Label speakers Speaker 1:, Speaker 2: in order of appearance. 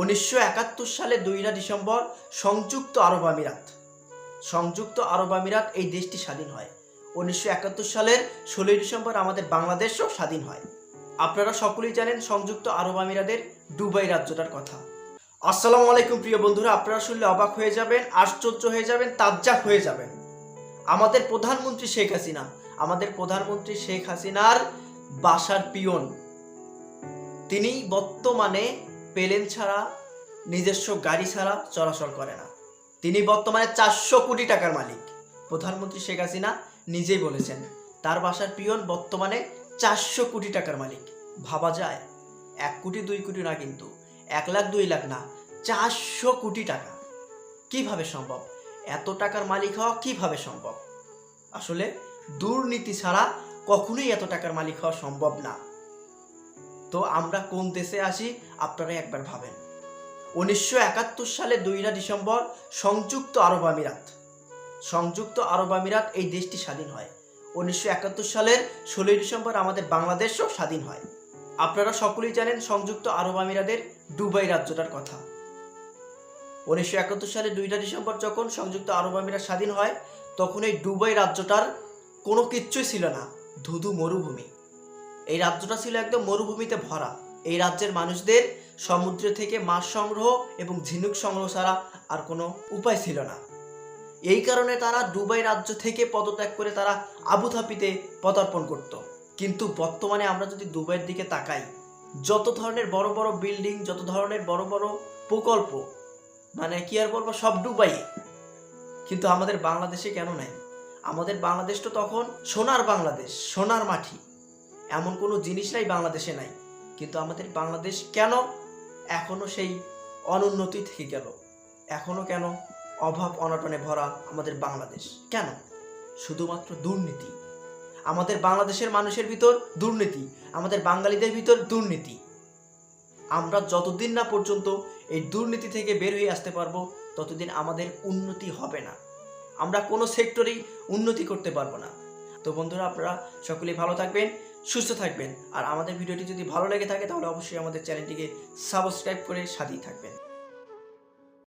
Speaker 1: উনিশশো একাত্তর সালে দুইরা ডিসেম্বর সংযুক্ত আরব আমিরাত। সংযুক্ত আরব আমিরাত এই দেশটি স্বাধীন হয়। উনিশশো একাত্তর সালের ষোলোই ডিসেম্বর আমাদের বাংলাদেশও স্বাধীন হয়। আপনারা সকলেই জানেন সংযুক্ত আরব আমিরাতের দুবাই রাজ্যটার কথা। আসসালামু আলাইকুম প্রিয় বন্ধুরা, আপনারা শুনলে অবাক হয়ে যাবেন, আশ্চর্য হয়ে যাবেন তাজ্জাক হয়ে যাবেন। আমাদের প্রধানমন্ত্রী শেখ হাসিনা, আমাদের প্রধানমন্ত্রী শেখ হাসিনার বাসার পিয়ন। তিনি বর্তমানে প্লেন ছাড়া, নিজস্ব গাড়ি ছাড়া চলাচল করে না। তিনি বর্তমানে চারশো কোটি টাকার মালিক। প্রধানমন্ত্রী শেখ হাসিনা নিজেই বলেছেন, তার বাসার পিয়ন বর্তমানে চারশো কোটি টাকার মালিক। ভাবা যায়, এক কোটি, দুই কোটি না কিন্তু, এক লাখ, দুই লাখ না, চারশো কোটি টাকা। কীভাবে সম্ভব? এত টাকার মালিক হওয়া কীভাবে সম্ভব? আসলে দুর্নীতি ছাড়া কখনোই এত টাকার মালিক হওয়া সম্ভব না। তো আমরা কোন দেশে আসি? আপনারা একবার ভাবেন। উনিশশো একাত্তর সালে দুইরা ডিসেম্বর, সংযুক্ত আরব আমিরাত। সংযুক্ত আরব আমিরাত এই দেশটি স্বাধীন হয়। উনিশশো একাত্তর সালের ষোলোই ডিসেম্বর আমাদের বাংলাদেশও স্বাধীন হয়। আপনারা সকলেই জানেন সংযুক্ত আরব আমিরাতের দুবাই রাজ্যটার কথা। উনিশশো একাত্তর সালে দুইটা ডিসেম্বর যখন সংযুক্ত আরব আমিরাত স্বাধীন হয়, তখন এই দুবাই রাজ্যটার কোনো কিচ্ছুই ছিল না। ধুধু মরুভূমি। এই রাজ্যটা ছিল একদম মরুভূমিতে ভরা। এই রাজ্যের মানুষদের সমুদ্র থেকে মাছ সংগ্রহ এবং ঝিনুক সংগ্রহ ছাড়া আর কোনো উপায় ছিল না। এই কারণে তারা দুবাই রাজ্য থেকে পদত্যাগ করে তারা আবুধাবিতে পদার্পণ করত। কিন্তু বর্তমানে আমরা যদি দুবাইয়ের দিকে তাকাই, যত ধরনের বড় বড় বিল্ডিং, যত ধরনের বড় বড় প্রকল্প মানে কি আর বলব, সব দুবাই। কিন্তু আমাদের বাংলাদেশে কেন নাই? আমাদের বাংলাদেশ তো তখন সোনার বাংলাদেশ, সোনার মাটি। এমন কোনো জিনিস নাই বাংলাদেশে নাই। কিন্তু আমাদের বাংলাদেশ কেন এখনও সেই অনুন্নতি থেকে গেল? এখনও কেন অভাব অনটনে ভরা আমাদের বাংলাদেশ? কেন? শুধুমাত্র দুর্নীতি। আমাদের বাংলাদেশের মানুষের ভিতর দুর্নীতি, আমাদের বাঙালিদের ভিতর দুর্নীতি। আমরা যতদিন না পর্যন্ত এই দুর্নীতি থেকে বের হয়ে আসতে পারব, ততদিন আমাদের উন্নতি হবে না। আমরা কোনো সেক্টরেই উন্নতি করতে পারব না। তো বন্ধুরা, আপনারা সকলেই ভালো থাকবেন। সুস্থ থাকবেন। আর আমাদের ভিডিওটি যদি ভালো লেগে থাকে, তাহলে অবশ্যই আমাদের চ্যানেলটিকে সাবস্ক্রাইব করে সাথেই থাকবেন।